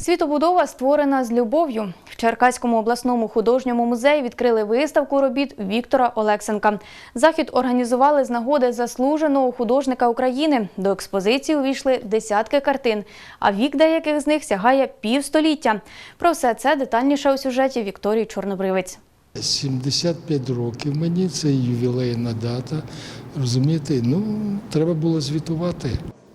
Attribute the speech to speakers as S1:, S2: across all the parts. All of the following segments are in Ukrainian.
S1: Світобудова створена з любов'ю. В Черкаському обласному художньому музеї відкрили виставку робіт Віктора Олексенка. Захід організували з нагоди заслуженого художника України. До експозиції увійшли десятки картин, а вік деяких з них сягає півстоліття. Про все це детальніше у сюжеті Вікторії Чорнобривець.
S2: 75 років мені, це ювілейна дата. Розумієте, ну треба було звітувати.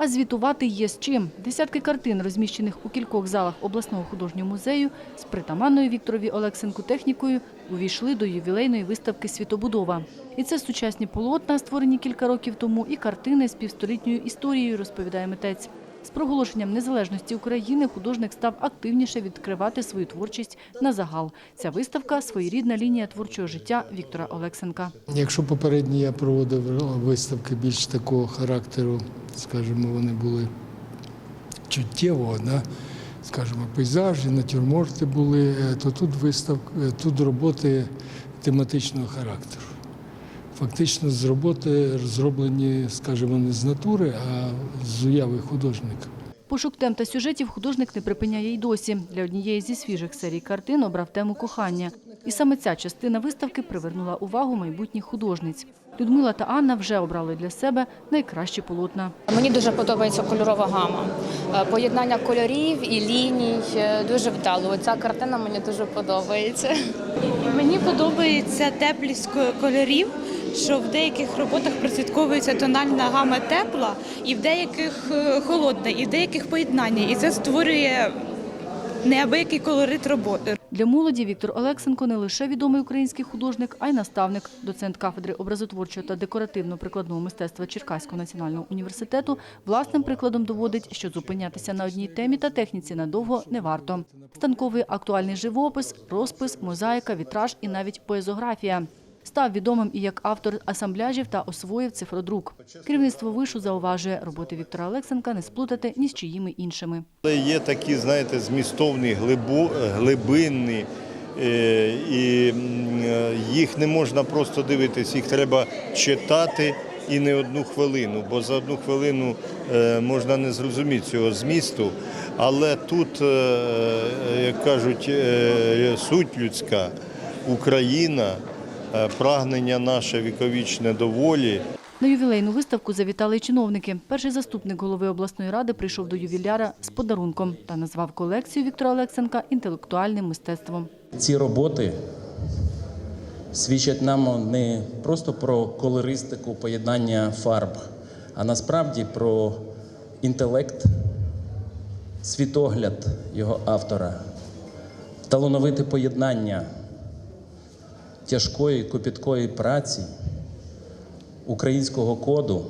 S3: Звітувати є з чим. Десятки картин, розміщених у кількох залах обласного художнього музею, з притаманною Вікторові Олексенку технікою, увійшли до ювілейної виставки «Світобудова». І це сучасні полотна, створені кілька років тому, і картини з півстолітньою історією, розповідає митець. З проголошенням незалежності України художник став активніше відкривати свою творчість на загал. Ця виставка – своєрідна лінія творчого життя Віктора Олексенка.
S2: Якщо попередні я проводив виставки більш такого характеру, скажімо, вони були чуттєвого, да? скажімо, пейзажі, натюрморти були, е, то тут виставка, е, тут роботи тематичного характеру. Фактично з роботи зроблені, скажімо, не з натури, а з уяви художника.
S3: Пошук тем та сюжетів художник не припиняє й досі. Для однієї зі свіжих серій картин обрав тему кохання. І саме ця частина виставки привернула увагу майбутніх художниць. Людмила та Анна вже обрали для себе найкращі полотна.
S4: Мені дуже подобається кольорова гама. Е, Поєднання кольорів і ліній е, дуже вдало. Ця картина мені дуже подобається.
S5: Мені подобається теплість кольорів, що в деяких роботах прослідковується тональна гама тепла, і в деяких е, холодна, і в деяких поєднання. І це створює неабиякий колорит роботи.
S3: Для молоді Віктор Олексенко не лише відомий український художник, а й наставник, доцент кафедри образотворчого та декоративно-прикладного мистецтва Черкаського національного університету. Власним прикладом доводить, що зупинятися на одній темі та техніці надовго не варто. Станковий актуальний живопис, розпис, мозаїка, вітраж і навіть поезографія. Став відомим і як автор асамбляжів та освоїв цифродрук. Керівництво вишу зауважує, роботи Віктора Олексенка не сплутати ні з чиїми іншими.
S6: Але є такі, знаєте, змістовні, глибо, глибинні, е, і е, їх не можна просто дивитись, їх треба читати і не одну хвилину, бо за одну хвилину е, можна не зрозуміти цього змісту. Але тут, як кажуть, суть людська, Україна, прагнення наше віковічне до волі.
S3: На ювілейну виставку завітали й чиновники. Перший заступник голови обласної ради прийшов до ювіляра з подарунком та назвав колекцію Віктора Олексенка інтелектуальним мистецтвом.
S7: Ці роботи свідчать нам не просто про колористику поєднання фарб, а насправді про інтелект, світогляд його автора, талановите поєднання тяжкої копіткої праці, українського коду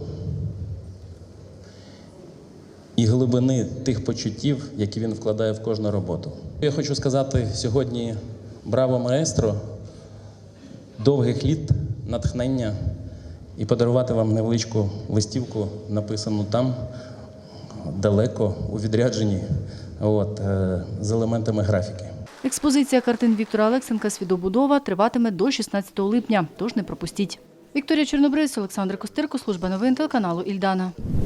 S7: і глибини тих почуттів, які він вкладає в кожну роботу. Я хочу сказати сьогодні браво маестро, довгих літ, натхнення і подарувати вам невеличку листівку, написану там далеко у відрядженні, от, е, з елементами графіки.
S3: Експозиція картин Віктора Олексенка «Свідобудова» триватиме до 16 липня, тож не пропустіть. Вікторія Чорнобривець, Олександр Костирко, служба новин телеканалу Ільдана.